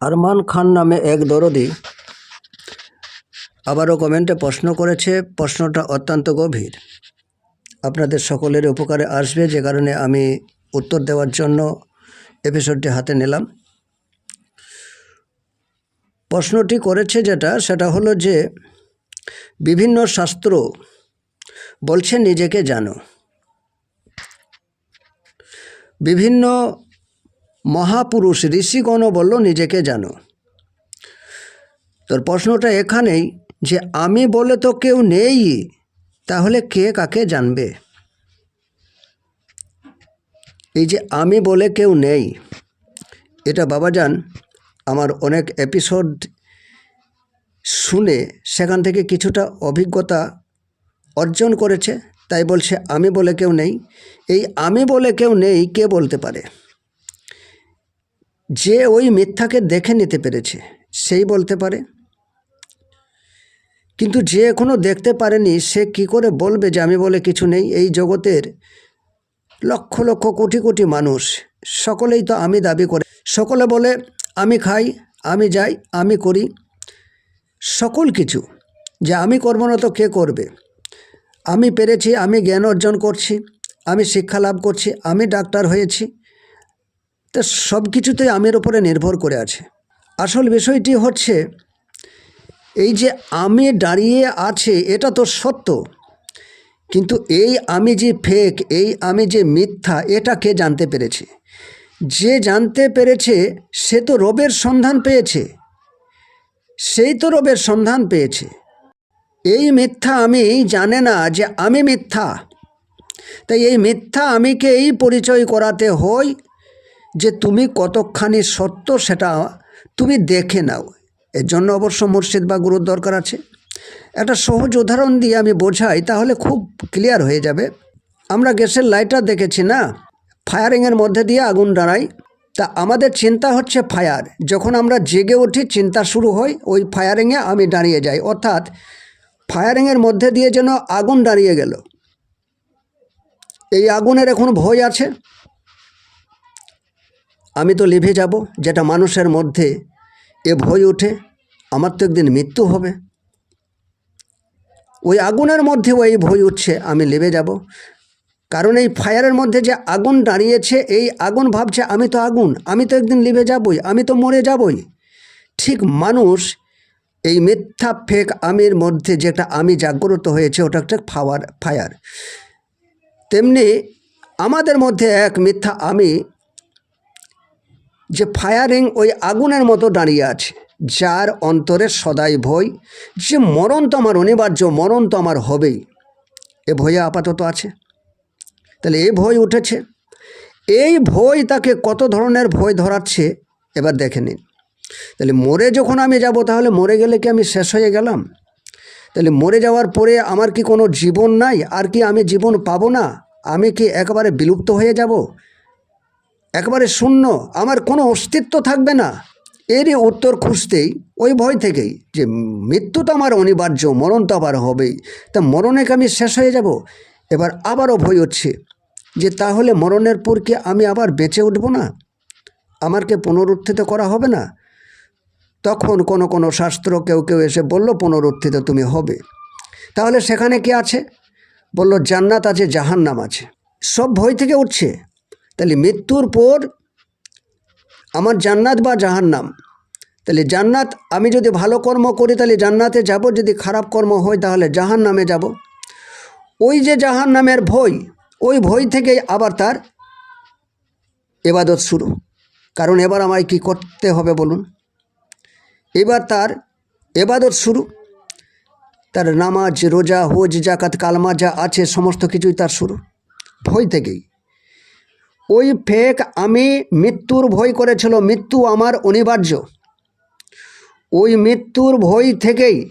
আরমান খান নামে এক দরদি আবারও কমেন্টে প্রশ্ন করেছে, প্রশ্নটা অত্যন্ত গভীর। আপনাদের সকলের উপকারে আসবে, যে কারণে আমি উত্তর দেওয়ার জন্য এপিসোডটি হাতে নিলাম। প্রশ্নটি করেছে যেটা, সেটা হলো যে, বিভিন্ন শাস্ত্র বলছে নিজেকে জানো। বিভিন্ন মহাপুরুষ ঋষিগণও বলল, নিজেকে জানো। তোর প্রশ্নটা এখানেই, যে আমি বলে তো কেউ নেই, তাহলে কে কাকে জানবে? এই যে আমি বলে কেউ নেই, এটা বাবা যান আমার অনেক এপিসোড শুনে সেখান থেকে কিছুটা অভিজ্ঞতা অর্জন করেছে, তাই বলছে আমি বলে কেউ নেই। এই আমি বলে কেউ নেই, কে বলতে পারে? যে ওই মিথ্যাকে দেখে নিতে পেরেছে, সেই বলতে পারে। কিন্তু যে এখনও দেখতে পারেনি, সে কি করে বলবে যে আমি বলে কিছু নেই? এই জগতের লক্ষ লক্ষ কোটি কোটি মানুষ, সকলেই তো আমি দাবি করে। সকলে বলে, আমি খাই, আমি যাই, আমি করি। সকল কিছু, যে আমি করব না তো কে করবে? আমি পেরেছি, আমি জ্ঞান অর্জন করছি, আমি শিক্ষা লাভ করছি, আমি ডাক্তার হয়েছি তো সব কিছুতেই আমের ওপরে নির্ভর করে আছে। আসল বিষয়টি হচ্ছে, এই যে আমি দাঁড়িয়ে আছে, এটা তো সত্য। কিন্তু এই আমি যে ফেক এই আমি যে মিথ্যা, এটা কে জানতে পেরেছে? যে জানতে পেরেছে, সে তো রবের সন্ধান পেয়েছে। সেই তো রবের সন্ধান পেয়েছে। এই মিথ্যা আমি জানে না যে আমি মিথ্যা। তাই এই মিথ্যা আমিকেই পরিচয় করাতে হয় যে তুমি কতখানি সত্য সেটা তুমি দেখে নাও। এর জন্য অবশ্য মুর্শিদ বা গুরুর দরকার আছে। একটা সহজ উদাহরণ দিয়ে আমি বোঝাই, তাহলে খুব ক্লিয়ার হয়ে যাবে। আমরা গ্যাসের লাইটার দেখেছি না? ফায়ারিংয়ের মধ্যে দিয়ে আগুন দাঁড়াই তা আমাদের চিন্তা হচ্ছে ফায়ার যখন আমরা জেগে উঠি, চিন্তা শুরু হয়, ওই ফায়ারিংয়ে আমি দাঁড়িয়ে যাই। অর্থাৎ ফায়ারিংয়ের মধ্যে দিয়ে যেন আগুন দাঁড়িয়ে গেল। এই আগুনের এখন ভয় আছে। আমি তো লিভে যাব, যেটা মানুষের মধ্যে এ ভয় ওঠে, আমার তো একদিন মৃত্যু হবে। ওই আগুনের মধ্যে ওই ভয় উঠছে, আমি লেবে যাব। কারণ এই ফায়ারের মধ্যে যে আগুন দাঁড়িয়েছে, এই আগুন ভাবছে, আমি তো আগুন, আমি তো একদিন লিভে যাবই, আমি তো মরে যাবই। ঠিক মানুষ, এই মিথ্যা ফেক আমির মধ্যে যেটা আমি জাগ্রত হয়েছে, ওটা একটা ফাওয়ার ফায়ার তেমনি আমাদের মধ্যে এক মিথ্যা আমি যে ফায়ারিং ওই আগুনের মতো দাঁড়িয়ে আছে, যার অন্তরে সদাই ভয়, যে মরণ তো আমার অনিবার্য, মরণ তো আমার হবেই। এ ভয়ে আপাতত আছে। তাহলে এই ভয় উঠেছে। এই ভয় তাকে কত ধরনের ভয় ধরাচ্ছে, এবার দেখে নিন। তাহলে মরে যখন আমি যাব, তাহলে মরে গেলে কি আমি শেষ হয়ে গেলাম? তাহলে মরে যাওয়ার পরে আমার কি কোনো জীবন নাই? আর কি আমি জীবন পাবো না? আমি কি একেবারে বিলুপ্ত হয়ে যাব? একেবারে শূন্য, আমার কোনো অস্তিত্ব থাকবে না। এরই উত্তর খুঁজতেই, ওই ভয় থেকেই যে মৃত্যু তো আমার অনিবার্য, মরণ তো আবার হবেই। তা মরণে আমি শেষ হয়ে যাব? এবার আবারও ভয় হচ্ছে যে তাহলে মরণের পর কি আমি আবার বেঁচে উঠব না? আমারকে পুনরুত্থিত করা হবে না? তখন কোনো কোনো শাস্ত্র কেউ কেউ এসে বলল, পুনরুত্থিত তুমি হবে। তাহলে সেখানে কি আছে? বলল, জান্নাত আছে, জাহান্নাম আছে। সব ভয় থেকে উঠছে। তাহলে মৃত্যুর পর আমার জান্নাত বা জাহান্নাম? তাহলে জান্নাত আমি যদি ভালো কর্ম করি, তাহলে জান্নাতে যাব, যদি খারাপ কর্ম হয়, তাহলে জাহান নামে যাব। ওই যে জাহান নামের ভয়, ওই ভয় থেকেই আবার তার এবাদত শুরু। কারণ এবার আমায় কি করতে হবে বলুন? এবার তার এবাদত শুরু। তার নামাজ, রোজা, হোজ জাকাত কালমা যা আছে, সমস্ত কিছুই তার শুরু। ভয় থেকেই। ওই ফেক আমি মৃত্যুর ভয় করেছিল, মৃত্যু আমার অনিবার্য। ওই মৃত্যুর ভয় থেকেই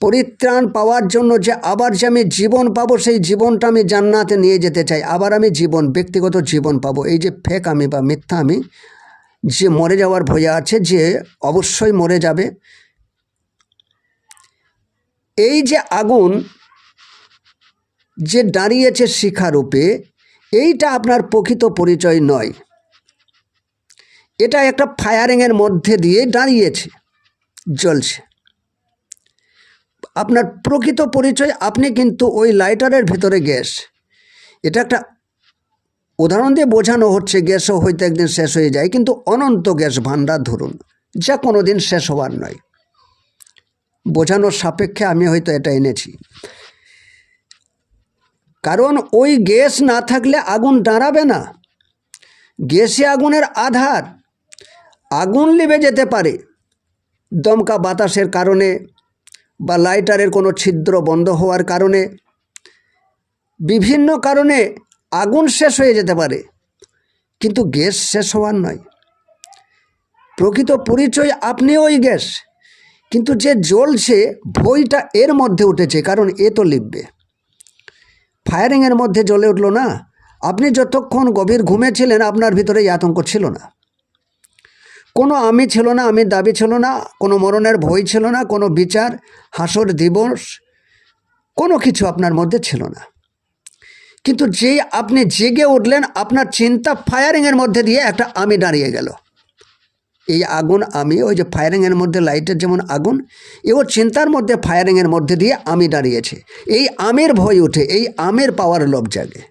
পরিত্রাণ পাওয়ার জন্য যে আবার যে আমি জীবন পাবো, সেই জীবনটা আমি জান্নাতে নিয়ে যেতে চাই। আবার আমি জীবন, ব্যক্তিগত জীবন পাবো। এই যে ফেক আমি বা মিথ্যা আমি, যে মরে যাওয়ার ভয় আছে, যে অবশ্যই মরে যাবে। এই যে আগুন যে দাঁড়িয়েছে শিখারূপে এইটা আপনার প্রকৃত পরিচয় নয়। এটা একটা ফায়ারিংয়ের মধ্যে দিয়ে দাঁড়িয়েছে, জ্বলছে। আপনার প্রকৃত পরিচয়, আপনি কিন্তু ওই লাইটারের ভিতরে গ্যাস। এটা একটা উদাহরণ দিয়ে বোঝানো হচ্ছে, গ্যাসও হয়তো একদিন শেষ হয়ে যায়, কিন্তু অনন্ত গ্যাস ভাণ্ডার ধরুন, যা কোনো দিন শেষ হওয়ার নয়। বোঝানোর সাপেক্ষে আমি হয়তো এটা এনেছি। কারণ ওই গ্যাস না থাকলে আগুন দাঁড়াবে না। গ্যাসে আগুনের আধার। আগুন লিবে যেতে পারে। দমকা বাতাসের কারণে বা লাইটারের কোনো ছিদ্র বন্ধ হওয়ার কারণে। বিভিন্ন কারণে আগুন শেষ হয়ে যেতে পারে। কিন্তু গ্যাস শেষ হওয়ার নয়। প্রকৃত পরিচয় আপনি ওই গ্যাস। কিন্তু যে জ্বলছে, ভয়টা এর মধ্যে উঠেছে, কারণ এ তো লিখবে। ফায়ারিংয়ের মধ্যে জ্বলে উঠল না। আপনি যতক্ষণ গভীর ঘুমেছিলেন আপনার ভিতরে এই আতঙ্ক ছিল না। কোনো আমি ছিল না, আমি দাবি ছিল না, কোনো মরণের ভয় ছিল না, কোনো বিচার, হাসর, দিবস, কোনো কিছু আপনার মধ্যে ছিল না। কিন্তু যেই আপনি জেগে উঠলেন, আপনার চিন্তা ফায়ারিংয়ের মধ্যে দিয়ে একটা আমি দাঁড়িয়ে গেল। এই আগুন আমি, ওই যে ফায়ারিংয়ের মধ্যে লাইটের যেমন আগুন এও চিন্তার মধ্যে ফায়ারিংয়ের মধ্যে দিয়ে আমি দাঁড়িয়েছে। এই আমের ভয় উঠে, এই আমের পাওয়ার লোভ জাগে।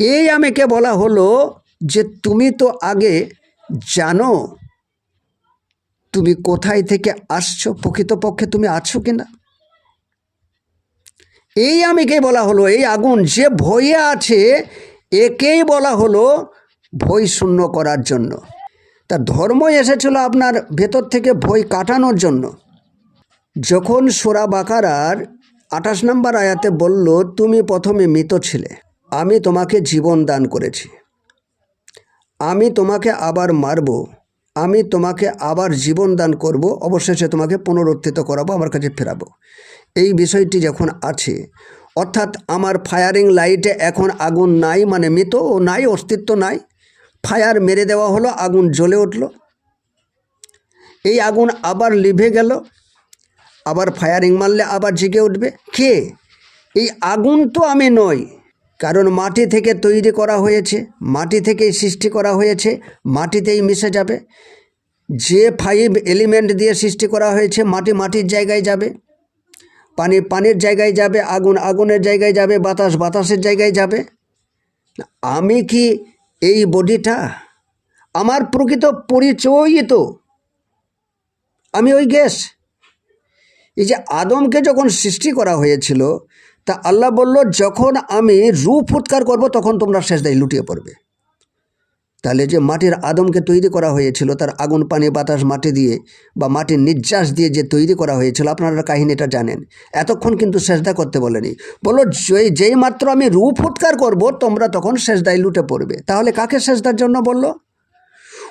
এই আমেকে বলা হলো যে, তুমি তো আগে জানো তুমি কোথায় থেকে আসছো, প্রকৃতপক্ষে তুমি আছো কি না? এই আমিকেই বলা হলো, এই আগুন যে ভয়ে আছে, একেই বলা হলো ভয় শূন্য করার জন্য। তা ধর্মই এসেছিল আপনার ভেতর থেকে ভয় কাটানোর জন্য। যখন সোরা বাকারার আঠাশ নম্বর আয়াতে বলল, তুমি প্রথমে মৃত ছিলে, আমি তোমাকে জীবন দান করেছি। আমি তোমাকে আবার মারব, আমি তোমাকে আবার জীবন দান করব, অবশেষে তোমাকে পুনরুত্থিত করাবো, আমার কাছে ফেরাবো। এই বিষয়টি যখন আছে, অর্থাৎ আমার ফায়ারিং লাইটে এখন আগুন নাই মানে মৃত ও নাই, অস্তিত্ব নাই ফায়ার মেরে দেওয়া হলো, আগুন জ্বলে উঠল। এই আগুন আবার লিভে গেল, আবার ফায়ারিং মারলে আবার জেগে উঠবে। কে? এই আগুন তো আমি নই, কারণ মাটি থেকে তৈরি করা হয়েছে, মাটি থেকেই সৃষ্টি করা হয়েছে, মাটিতেই মিশে যাবে। যে ফাইভ এলিমেন্ট দিয়ে সৃষ্টি করা হয়েছে, মাটি মাটির জায়গায় যাবে, পানি পানির জায়গায় যাবে, আগুন আগুনের জায়গায় যাবে, বাতাস বাতাসের জায়গায় যাবে। আমি কি এই বডিটা আমার প্রকৃত পরিচয়ই তো আমি ওই গ্যাস। এই যে আদমকে যখন সৃষ্টি করা হয়েছিল, তা আল্লাহ বলল, যখন আমি রূপ উৎকার করব, তখন তোমরা শেষ দায় লুটিয়ে পড়বে। তাহলে যে মাটির আদমকে তৈরি করা হয়েছিল, তার আগুন, পানি, বাতাস, মাটি দিয়ে বা মাটির নির্যাস দিয়ে যে তৈরি করা হয়েছিল, আপনারা কাহিনীটা জানেন। এতক্ষণ কিন্তু সেজদা করতে বলেনি। বলো যেই যেই মাত্র আমি রু ফুৎকার করব, তোমরা তখন সেজদায় লুটে পড়বে। তাহলে কাকে সেজদার জন্য বলল?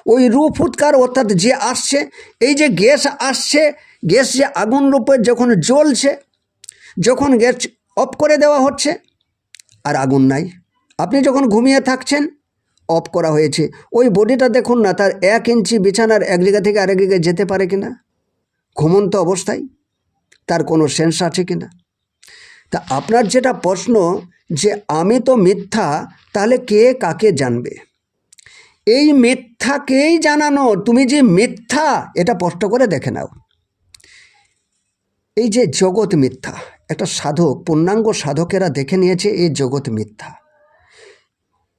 ওই রু ফুৎকার অর্থাৎ যে আসছে, এই যে গ্যাস আসছে, গ্যাস যে আগুন রূপে যখন জ্বলছে, যখন গ্যাস অফ করে দেওয়া হচ্ছে, আর আগুন নাই। আপনি যখন ঘুমিয়ে থাকছেন অফ করা হয়েছে। ওই বডিটা দেখুন না, তার এক ইঞ্চি বিছানার এক জায়গা থেকে আরেক জায়গায় যেতে পারে কিনা? ঘুমন্ত অবস্থায়? তার কোনো সেন্স আছে কিনা? তা আপনার যেটা প্রশ্ন, যে আমি তো মিথ্যা, তাহলে কে কাকে জানবে? এই মিথ্যাকেই জানানো, তুমি যে মিথ্যা, এটা স্পষ্ট করে দেখে নাও। এই যে জগৎ মিথ্যা, একটা সাধক, পূর্ণাঙ্গ সাধকেরা দেখে নিয়েছে এই জগৎ মিথ্যা।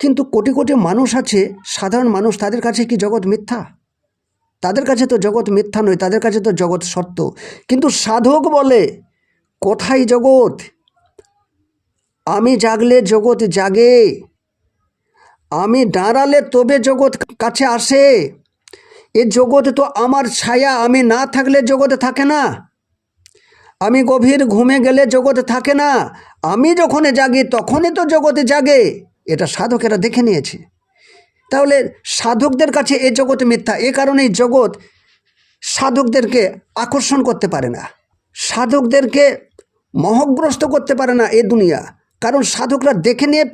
কিন্তু কোটি কোটি মানুষ আছে, সাধারণ মানুষ, তাদের কাছে কি জগৎ মিথ্যা? তাদের কাছে তো জগৎ মিথ্যা নয়, তাদের কাছে তো জগৎ সত্য। কিন্তু সাধক বলে, কোথায় জগৎ? আমি জাগলে জগৎ জাগে, আমি দাঁড়ালে তবে জগৎ কাছে আসে। এ জগৎ তো আমার ছায়া, আমি না থাকলে জগতে থাকে না। আমি গভীর ঘুমে গেলে জগতে থাকে না। আমি যখন জাগি, তখনই তো জগতে জাগে। এটা সাধকেরা দেখে নিয়েছে। তাহলে সাধকদের কাছে এ জগৎ মিথ্যা, এ কারণেই জগৎ সাধকদেরকে আকর্ষণ করতে পারে না। সাধকদেরকে মহগ্রস্ত করতে পারে না এ দুনিয়া। কারণ সাধকরা দেখে নিয়ে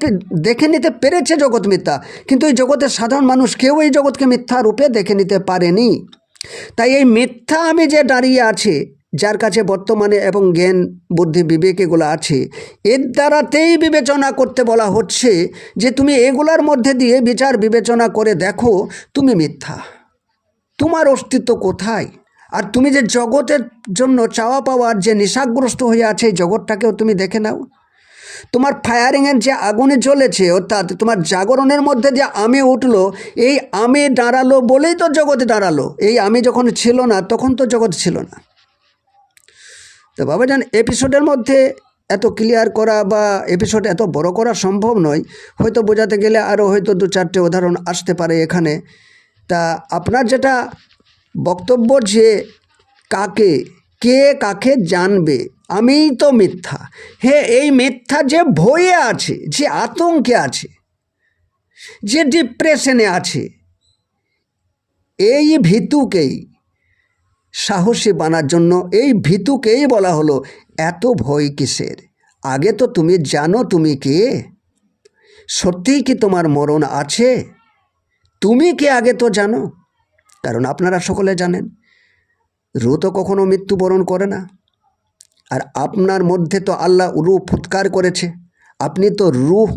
দেখে নিতে পেরেছে জগৎ মিথ্যা, কিন্তু এই জগতের সাধারণ মানুষ কেউ এই জগৎকে মিথ্যা রূপে দেখে নিতে পারেনি। তাই এই মিথ্যা আমি যে দাঁড়িয়ে আছে যার কাছে বর্তমানে এবং জ্ঞান, বুদ্ধি, বিবেক এগুলো আছে, এর দ্বারাতেই বিবেচনা করতে বলা হচ্ছে যে তুমি এগুলার মধ্যে দিয়ে বিচার বিবেচনা করে দেখো তুমি মিথ্যা। তোমার অস্তিত্ব কোথায়? আর তুমি যে জগতের জন্য চাওয়া পাওয়ার যে নেশাগ্রস্ত হয়ে আছে এই জগৎটাকেও তুমি দেখে নাও। তোমার ফায়ারিংয়ের যে আগুনে জ্বলেছে, অর্থাৎ তোমার জাগরণের মধ্যে যে আমি উঠল, এই আমি দাঁড়াল বলেই তো জগতে দাঁড়াল। এই আমি যখন ছিল না, তখন তো জগৎ ছিল না। তো বাবাজান এপিসোডের মধ্যে এত ক্লিয়ার করা বা এপিসোড এত বড় করা সম্ভব নয়। হয়তো বোঝাতে গেলে আরও হয়তো দু চারটে উদাহরণ আসতে পারে এখানে। তা আপনার যেটা বক্তব্য যে কাকে, কে কাকে জানবে, আমিই তো মিথ্যা। হে, এই মিথ্যা যে ভয়ে আছে, যে আতঙ্কে আছে, যে ডিপ্রেশনে আছে, এই ভীতুকেই সাহসী বানার জন্য এই ভীতুকেই বলা হলো, এত ভয় কিসের? আগে তো তুমি জানো তুমি কে। সত্যিই কি তোমার মরণ আছে? তুমি কে আগে তো জানো? কারণ আপনারা সকলে জানেন, রু তো কখনো মৃত্যুবরণ করে না। আর আপনার মধ্যে তো আল্লাহ রু ফুৎকার করেছে। আপনি তো রুহ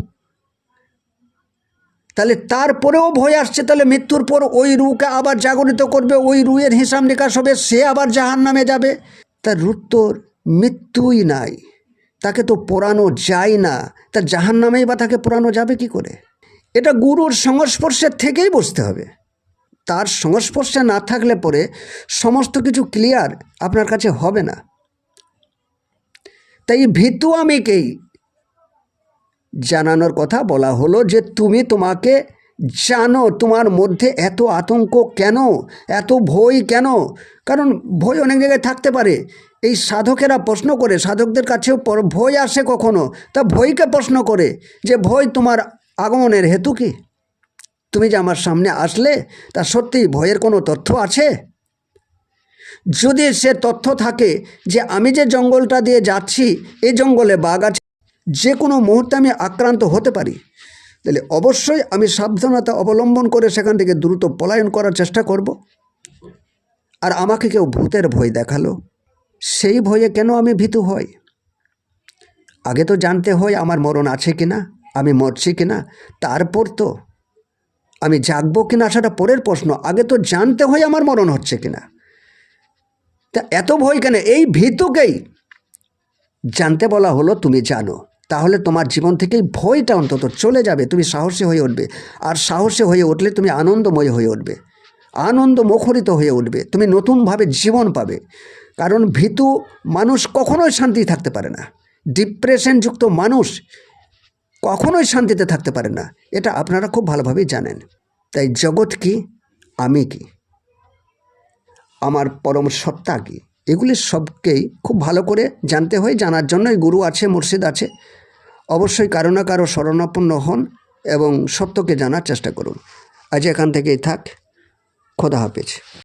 তাহলে তারপরেও ভয় আসছে, তাহলে মৃত্যুর পর ওই রুকে আবার জাগরিত করবে, ওই রুয়ের হিসাব নিকাশ হবে, সে আবার জাহান নামে যাবে। তার রুর তোর মৃত্যুই নাই, তাকে তো পোড়ানো যায় না, তা জাহান নামেই বা তাকে পোড়ানো যাবে কি করে? এটা গুরুর সংস্পর্শের থেকেই বুঝতে হবে। তার সংস্পর্শে না থাকলে পরে সমস্ত কিছু ক্লিয়ার আপনার কাছে হবে না। তাই ভীতু আমিকেই জানানোর কথা বলা হলো যে, তুমি তোমাকে জানো তোমার মধ্যে এত আতঙ্ক কেন? এত ভয় কেন? কারণ ভয় অনেক জায়গায় থাকতে পারে। এই সাধকেরা প্রশ্ন করে, সাধকদের কাছেও ভয় আসে কখনো? তা ভয়কে প্রশ্ন করে যে, ভয় তোমার আগমনের হেতু কি? তুমি যে আমার সামনে আসলে, তা সত্যি ভয়ের কোনো তথ্য আছে? যদি সে তথ্য থাকে যে, আমি যে জঙ্গলটা দিয়ে যাচ্ছি এই জঙ্গলে বাঘ আছে যে কোনো মুহূর্তে আমি আক্রান্ত হতে পারি। তাহলে অবশ্যই আমি সাবধানতা অবলম্বন করে সেখান থেকে দ্রুত পলায়ন করার চেষ্টা করব। আর আমাকে কেউ ভূতের ভয় দেখাল, সেই ভয়ে কেন আমি ভীতু হই? আগে তো জানতে হয় আমার মরণ আছে কিনা, আমি মরছি কি না তারপর তো আমি জাগবো কি না সেটা পরের প্রশ্ন। আগে তো জানতে হয় আমার মরণ হচ্ছে কি না তা এত ভয় কেন? এই ভীতুকেই জানতে বলা হলো, তুমি জানো। তাহলে তোমার জীবন থেকেই ভয়টা অন্তত চলে যাবে, তুমি সাহসী হয়ে উঠবে। আর সাহসী হয়ে উঠলে তুমি আনন্দময় হয়ে উঠবে আনন্দ মুখরিত হয়ে উঠবে, তুমি নতুনভাবে জীবন পাবে। কারণ ভীতু মানুষ কখনোই শান্তি থাকতে পারে না, ডিপ্রেশনযুক্ত মানুষ কখনোই শান্তিতে থাকতে পারে না, এটা আপনারা খুব ভালোভাবেই জানেন। তাই জগৎ কি, আমি কি, আমার পরম সত্তা কি? এগুলি সবকেই খুব ভালো করে জানতে হয়, জানার জন্যই গুরু আছে, মুর্শিদ আছে। অবশ্যই কারও না কারও শরণাপন্ন হন এবং সত্যকে জানার চেষ্টা করুন। আজ এখান থেকেই থাক। খোদা হাফেজ।